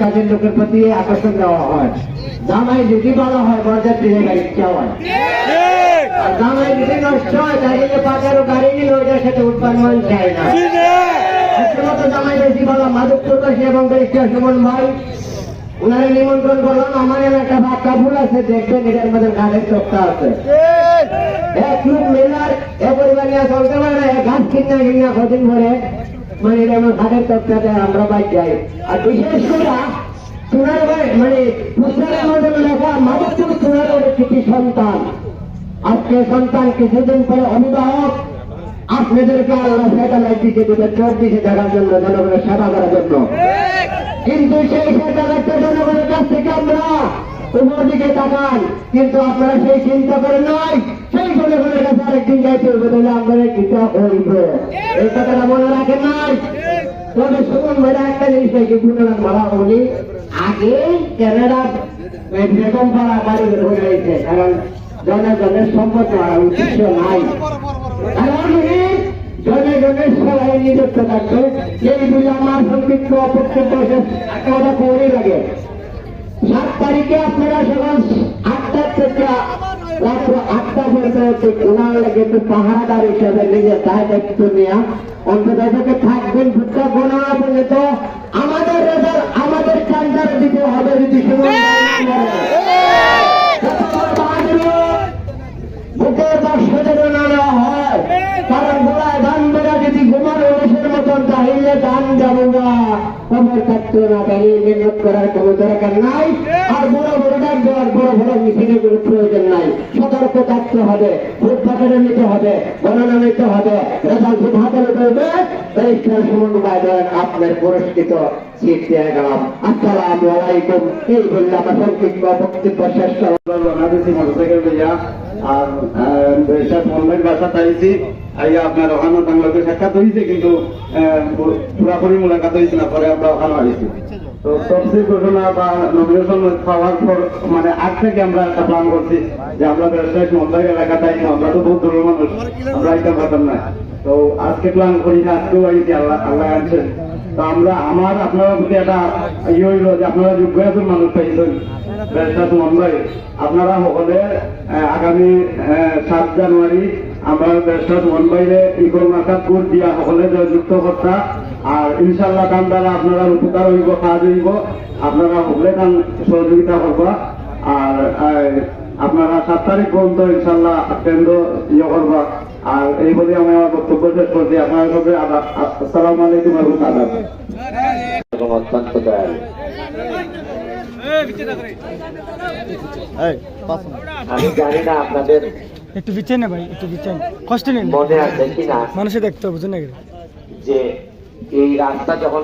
কাজের লোকের প্রতি আকর্ষণ দেওয়া হয়। জামাই যদি বলা হয়, বরযাত্রী গাড়ি চাওয়া হয়। আর জামাই যদি নষ্ট হয় দাঁড়িয়ে পাঁচারো গাড়ি নিলে ওইটার সাথে উৎপাদ মন চায় না। মতো জামাই বেশি বলা মাদক প্রকাশী এবং ব্যারিস্টার সুমন ভাই। উনারে নিমন্ত্রণ করলাম আমার এলাকা বাক্কা ভুল আছে, দেখবেন, এটার মধ্যে ঘাটের চোখটা আছে। এক লোক মেলার, এ পরিবার নিয়ে চলতে পারে না, এক কিনা কিনা কদিন পরে মানে আমার ঘাটের চোখটাতে আমরা বাইক যাই আর বিশেষ করে ভাই মানে পুস্তকের মধ্যে সন্তান আজকে সন্তান কিছুদিন পরে অভিভাবক আপনাদেরকে আল্লাহ স্যাটেলাইট দিতে দেবে চব্বিশে দেখার জন্য জনগণের সেবা করার জন্য কিন্তু সেই স্যাটেলাইটটা জনগণের কাছ থেকে আমরা উপর দিকে তাকান কিন্তু আপনারা সেই চিন্তা করেন নাই সেই আরেকদিন যাইতে হবে তাহলে আপনারা কিতা হইব। এই কথাটা মনে রাখেন নাই? তবে সুমন ভাইরা একটা জিনিস নাকি গুণগান বলা বলি। আগে ক্যানাডা বেগম পাড়া বাড়ি হয়ে রয়েছে কারণ জনগণের সম্পদ হওয়ার উদ্দেশ্য নাই। কারণ জনগণের সবাই নিজস্ব থাকবে এই এইগুলি আমার সম্পৃক্ত সংক্ষিপ্ত অপক্ষিপ্ত একটা করে লাগে। সাত তারিখে আপনারা সকাল আটটা থেকে রাত্র আটটা পর্যন্ত ওনার লাগে একটু পাহাড়াদার হিসাবে নিজের দায় দায়িত্ব নিয়ে অন্তত থেকে থাকবেন ভুট্টা গণনা পর্যন্ত আমাদের রেজাল্ট আমাদের চান্দার দিতে হবে যদি বুকের দর্শকের না নেওয়া হয়। কারণ গোড়ায় ধান বেড়া মতন তাহলে ধান যাব না। থাকতো না তাহলে মেহনত করার কোনো দরকার নাই। থাকতে হবে নিতে হবে, গণনা নিতে হবে, রেজাল্ট হবে পরীক্ষার সমন্বয় আপনার পুরস্কৃত সিট আলাইকুম। এই বললে আমার সংক্ষিপ্ত বক্তব্য শেষ আর মুম্বাইয়ের চাইছি আপনার ওখানে বাংলাদেশ সাক্ষাৎ হয়েছে কিন্তু পুরাপুরি মোলাকাত হয়েছে না, পরে আমরা ওখানে আসছি তো তফসিল ঘোষণা বা নমিনেশন পাওয়ার পর মানে আগ থেকে আমরা একটা প্ল্যান করছি যে আমরা ব্যবসায়ী এলাকাতে আইনি আমরা তো বহুত দূরের মানুষ, আমরা এটা পারতাম না তো আজকে প্ল্যান করি যে আজকেও আইছি আল্লাহ আল্লাহ আনছেন তো আমরা, আমার, আপনার প্রতি একটা ইয়ে হইল যে আপনারা যোগ্য একজন মানুষ পাইছেন ব্যবসা মুম্বাই আপনারা সকলে আগামী সাত জানুয়ারি আমরা ব্যবসা মাসাত ভোট দিয়া সকলে যুক্ত কর্তা আর ইনশাল্লাহ কাম দ্বারা আপনারা উপকার হইব সাহায্য হইব। আপনারা সকলে কাম সহযোগিতা করবা। আর আপনারা সাত তারিখ পর্যন্ত ইনশাল্লাহ কেন্দ্র ইয়ে করবা। আর এই বলে আমি আমার বক্তব্য শেষ করছি। আপনার সঙ্গে আসসালামু আলাইকুম এবং আদাব। অত্যন্ত দয়ালু আমি জানি না আপনাদের একটু বিচ্ছেন না ভাই একটু বিচ্ছেন কষ্ট নেন মনে আছে কিনা? মানুষে দেখতে হবে বুঝুন যে এই রাস্তা যখন